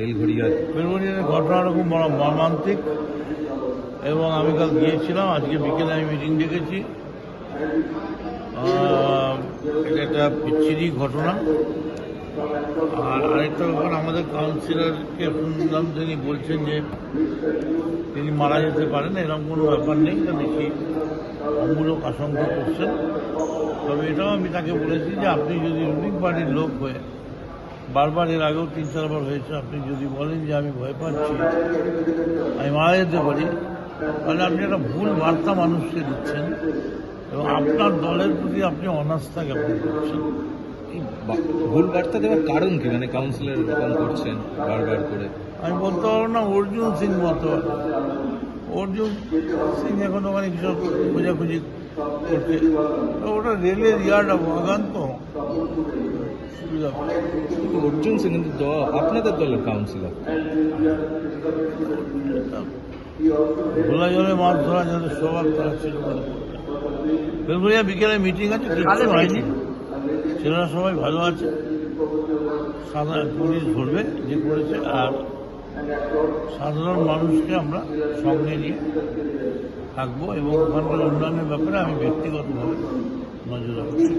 বেলঘড়িয়া বেলগুড়িয়ার ঘটনাটা খুব মর্মান্তিক। এবং আমি কাল গিয়েছিলাম, আজকে বিকেলে আমি মিটিং ডেকেছি। এটা একটা বিচ্ছিরি ঘটনা। আর আরেকটা ব্যাপার, আমাদের কাউন্সিলরকে শুনলাম, তিনি বলছেন যে তিনি মারা যেতে পারেন, এরকম কোনো ব্যাপার নেই, তা দেখি। অমূলক আশঙ্কা করছেন। তবে এটাও আমি তাকে বলেছি যে আপনি যদি রুলিং পার্টির লোক হয়ে বারবার এর আগেও তিন চারবার হয়েছে। আপনি যদি বলেন যে আমি ভয় পাচ্ছি আমি মারা যেতে পারি তাহলে আপনি একটা ভুল বার্তা মানুষকে দিচ্ছেন এবং আপনার দলের প্রতি আপনি অনাস্থা জ্ঞাপন করছেন। ভুল বার্তা দেওয়ার কারণ কি? মানে কাউন্সিলর এরকম করছেন বারবার করে। আমি বলতে পারব না অর্জুন সিং পারব অর্জুন সিং এখন ওখানে কিছু খোঁজাখুঁজি করছে? ওটা রেলের ইয়ার্ড বাগান তো অর্জুন সিং কিন্তু আপনাদের দলের কাউন্সিলর জলে মাছ ধরা যাদের স্বভাব তারা বেলগুড়িয়া বিকেলে মিটিং আছে কিছু হয়নি ছেলেরা সবাই ভালো আছে। সাধারণ পুলিশ ধরবে যে করেছে আর সাধারণ মানুষকে আমরা সঙ্গে নিয়ে থাকব এবং ওখানকার উন্নয়নের ব্যাপারে আমি ব্যক্তিগতভাবে নজর রাখছি